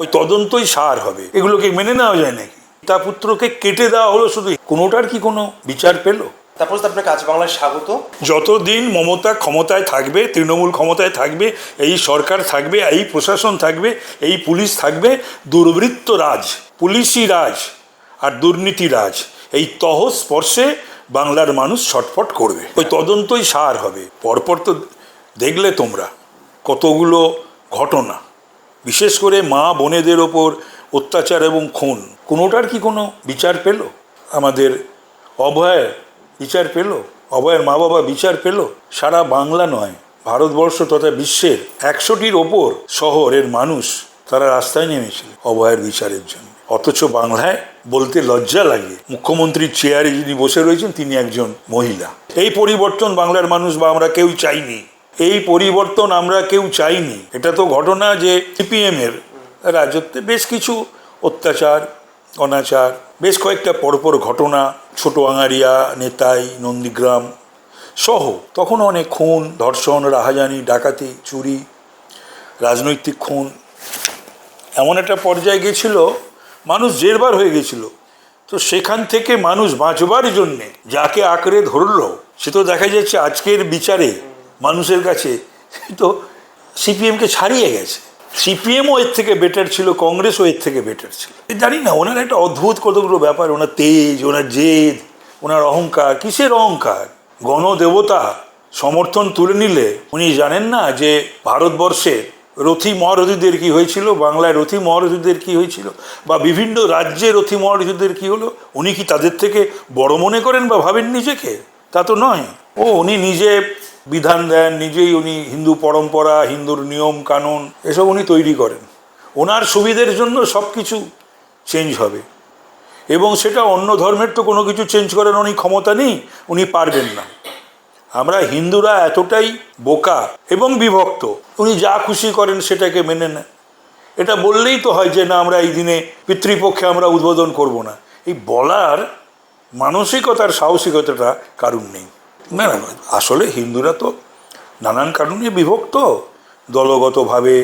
ওই তদন্তই সার হবে। এগুলোকে মেনে নেওয়া যায় নাকি? তা পুত্রকে কেটে দেওয়া হলো শুধু। কোনোটার কি কোনো বিচার পেল? তারপর তো আপনার কাজ বাংলায় স্বাগত। যতদিন মমতা ক্ষমতায় থাকবে তৃণমূল ক্ষমতায় থাকবে এই সরকার থাকবে এই প্রশাসন থাকবে এই পুলিশ থাকবে দুর্বৃত্ত রাজ পুলিশি রাজ আর দুর্নীতি রাজ এই তহ স্পর্শে বাংলার মানুষ ছটফট করবে। ওই তদন্তই সার হবে। পরপর তো দেখলে তোমরা কতগুলো ঘটনা। বিশেষ করে মা বোনেদের ওপর অত্যাচার এবং খুন, কোনোটার কি কোনো বিচার পেল? আমাদের অভয়ের বিচার পেল? অভয়ের মা বাবা বিচার পেল? সারা বাংলা নয়, ভারতবর্ষ তথা বিশ্বের একশোটির ওপর শহরের মানুষ তারা রাস্তায় নেমেছিল অভয়ের বিচারের জন্য। অথচ বাংলায় বলতে লজ্জা লাগে। মুখ্যমন্ত্রীর চেয়ারে যিনি বসে রয়েছেন, তিনি একজন মহিলা। এই পরিবর্তন বাংলার মানুষ বা আমরা কেউ চাইনি। এই পরিবর্তন আমরা কেউ চাইনি। এটা তো ঘটনা যে সিপিএম এর রাজত্বে বেশ কিছু অত্যাচার, অনাচার, বেশ কয়েকটা পরপর ঘটনা, ছোট আঙারিয়া, নেতাই, নন্দীগ্রাম সহ তখন অনেক খুন, ধর্ষণ, রাহাজানি, ডাকাতি, চুরি, রাজনৈতিক খুন। এমন একটা পর্যায়ে গেছিল, মানুষ জেরবার হয়ে গেছিল। তো সেখান থেকে মানুষ বাঁচবার জন্যে যাকে আঁকড়ে ধরলো, সে তো দেখা যাচ্ছে আজকের বিচারে মানুষের কাছে, তো সিপিএমকে ছাড়িয়ে গেছে। সিপিএমও এর থেকে বেটার ছিল কংগ্রেসও এর থেকে বেটার ছিল। জানি না, ওনার একটা অদ্ভুত কতগুলো ব্যাপার, ওনার তেজ, ওনার জেদ, ওনার অহংকার, কিসের অহংকার? গণদেবতা সমর্থন তুলে নিলে, উনি জানেন না যে ভারতবর্ষের রথি মহারথীদের কি হয়েছিল, বাংলায় রথি মহারথীদের কি হয়েছিল, বা বিভিন্ন রাজ্যে রথি মহারথীদের কি হলো, উনি কি তাদের থেকে বড় মনে করেন বা ভাবেন নিজেকে? তা তো নয়। ও, উনি নিজে বিধান দেন, নিজেই উনি হিন্দু পরম্পরা, হিন্দুর নিয়ম, কানুন, এসব উনি তৈরি করেন। ওনার সুবিধের জন্য সব কিছু চেঞ্জ হবে। এবং সেটা অন্য ধর্মের তো কোনো কিছু চেঞ্জ করার উনি ক্ষমতা নেই, উনি পারবেন না। আমরা হিন্দুরা এতটাই বোকা এবং বিভক্ত, উনি যা খুশি করেন সেটাকে মেনে নেন। এটা বললেই তো হয় যে, না, আমরা এই দিনে পিতৃপক্ষে আমরা উদ্বোধন করব না। এই বলার মানসিকতার সাহসিকতাটা কারণ নেই। না না, আসলে হিন্দুরা তো নানান কারণে বিভক্ত, দলগতভাবে,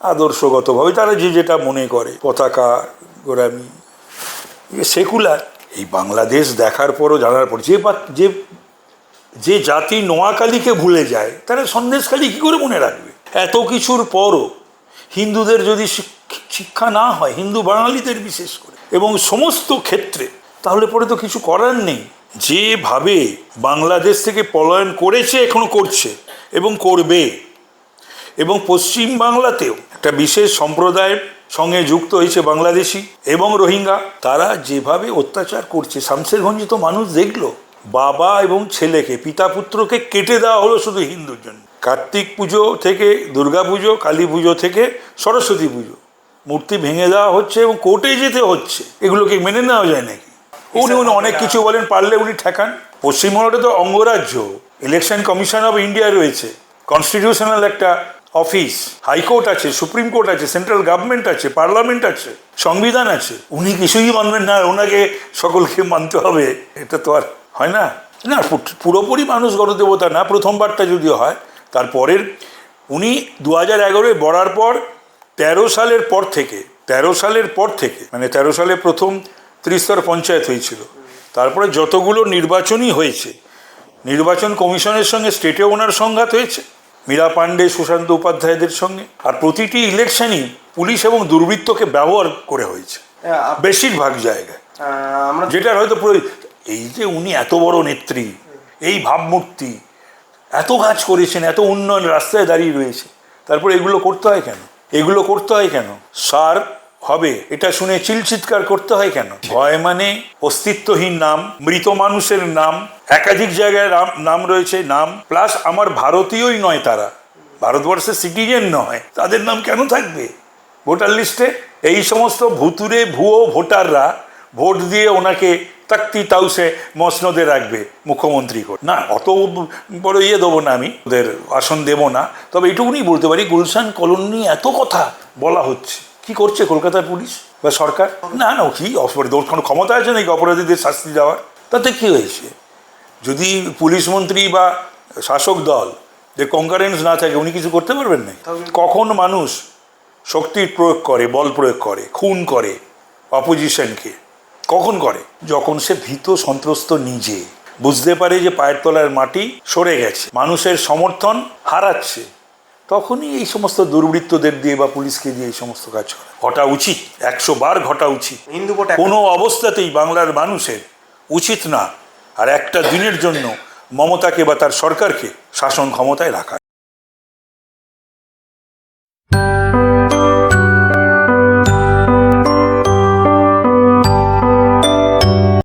আদর্শগতভাবে, তারা যে যেটা মনে করে, পতাকা গোড়ামি সেকুলার। এই বাংলাদেশ দেখার পরও, জানার পর যে যে যে জাতি নোয়াখালীকে ভুলে যায়, তারা সন্দেশখালী কী করে মনে রাখবে? এত কিছুর পরও হিন্দুদের যদি শিক্ষা না হয়, হিন্দু বাঙালিদের বিশেষ করে, এবং সমস্ত ক্ষেত্রে তাহলে পরে তো কিছু করার নেই। যেভাবে বাংলাদেশ থেকে পলায়ন করেছে, এখনও করছে এবং করবে। এবং পশ্চিম বাংলাতেও একটা বিশেষ সম্প্রদায়ের সঙ্গে যুক্ত হয়েছে বাংলাদেশি এবং রোহিঙ্গা। তারা যেভাবে অত্যাচার করছে, শামসেরগঞ্জে তো মানুষ দেখল, বাবা এবং ছেলেকে, পিতা পুত্রকে কেটে দেওয়া হলো শুধু হিন্দুর জন্য। কার্তিক পুজো থেকে দুর্গা পুজো, কালী পুজো থেকে সরস্বতী পুজো। মূর্তি ভেঙে দেওয়া হচ্ছে এবং কোর্টে যেতে হচ্ছে। এগুলোকে মেনে নেওয়া যায় নাকি? উনি উনি অনেক কিছু বলেন পারলে উনি ঠেকান। পশ্চিমবঙ্গটা তো অঙ্গরাজ্য। ইলেকশন কমিশন অফ ইন্ডিয়া রয়েছে। কনস্টিটিউশনাল একটা অফিস হাইকোর্ট আছে সুপ্রিম কোর্ট আছে সেন্ট্রাল গভর্নমেন্ট আছে পার্লামেন্ট আছে সংবিধান আছে। উনি কিছুই মানবেন না ওনাকে সকলকে মানতে হবে। এটা তো আর হয় না। না পুরোপুরি মানুষ গণদেবতা না প্রথমবারটা যদিও হয় তারপরের উনি দু হাজার এগারোয় বড়ার পর তেরো সালের পর থেকে তেরো সালের পর থেকে মানে তেরো সালে প্রথম ত্রিস্তর পঞ্চায়েত হয়েছিল। তারপরে যতগুলো নির্বাচনই হয়েছে নির্বাচন কমিশনের সঙ্গে স্টেটে ওনার সংঘাত হয়েছে মীরা পাণ্ডে সুশান্ত উপাধ্যায়দের সঙ্গে আর প্রতিটি ইলেকশনই পুলিশ এবং দুর্বৃত্তকে ব্যবহার করে হয়েছে বেশিরভাগ জায়গায়। আমরা যেটার হয়তো পুরো এই যে উনি এত বড় নেত্রী এই ভাবমূর্তি এত কাজ করেছেন এত উন্নয়ন রাস্তায় দাঁড়িয়ে রয়েছে তারপরে এগুলো করতে হয় কেন? এগুলো করতে হয় কেন? সার হবে? এটা শুনে চিলচিৎকার করতে হয় কেন? ভয় মানে অস্তিত্বহীন নাম, মৃত মানুষের নাম, একাধিক জায়গায় নাম রয়েছে, নাম প্লাস আমার ভারতীয়ই নয় তারা। ভারতবর্ষের সিটিজেন নয়। তাদের নাম কেন থাকবে? ভোটার লিস্টে এই সমস্ত ভুতুরে ভুয়ো ভোটাররা ভোট দিয়ে ওনাকে তাক্তি তাউসে মসনদে রাখবে মুখ্যমন্ত্রী করে না, অত বড় ইয়ে দেবো না আমি। ওদের আসন দেবো না। তবে এটুকুনি বলতে পারি, গুলশান কলোনি এত কথা বলা হচ্ছে। কি করছে কলকাতার পুলিশ বা সরকার? না না কি অপরাধ? ওর কোনো ক্ষমতা আছে নাকি অপরাধীদের শাস্তি দেওয়ার? তাতে কি হয়েছে? যদি পুলিশ মন্ত্রী বা শাসক দল যে কনকারেন্স না থাকে উনি কিছু করতে পারবেন না কখন মানুষ শক্তির প্রয়োগ করে বল প্রয়োগ করে খুন করে অপোজিশনকে কখন করে? যখন সে ভীত সন্ত্রস্ত নিজে। বুঝতে পারে যে পায়ের তলার মাটি সরে গেছে। মানুষের সমর্থন হারাচ্ছে। তখনই এই সমস্ত দুর্বৃত্তদের দিয়ে বা পুলিশকে দিয়ে এই সমস্ত কাজ করে। ঘটা উচিত একশো বার ঘটা উচিত। হিন্দু কোনো অবস্থাতেই বাংলার মানুষের উচিত না। আর একটা দিনের জন্য মমতাকে বা তার সরকারকে শাসন ক্ষমতায় রাখা।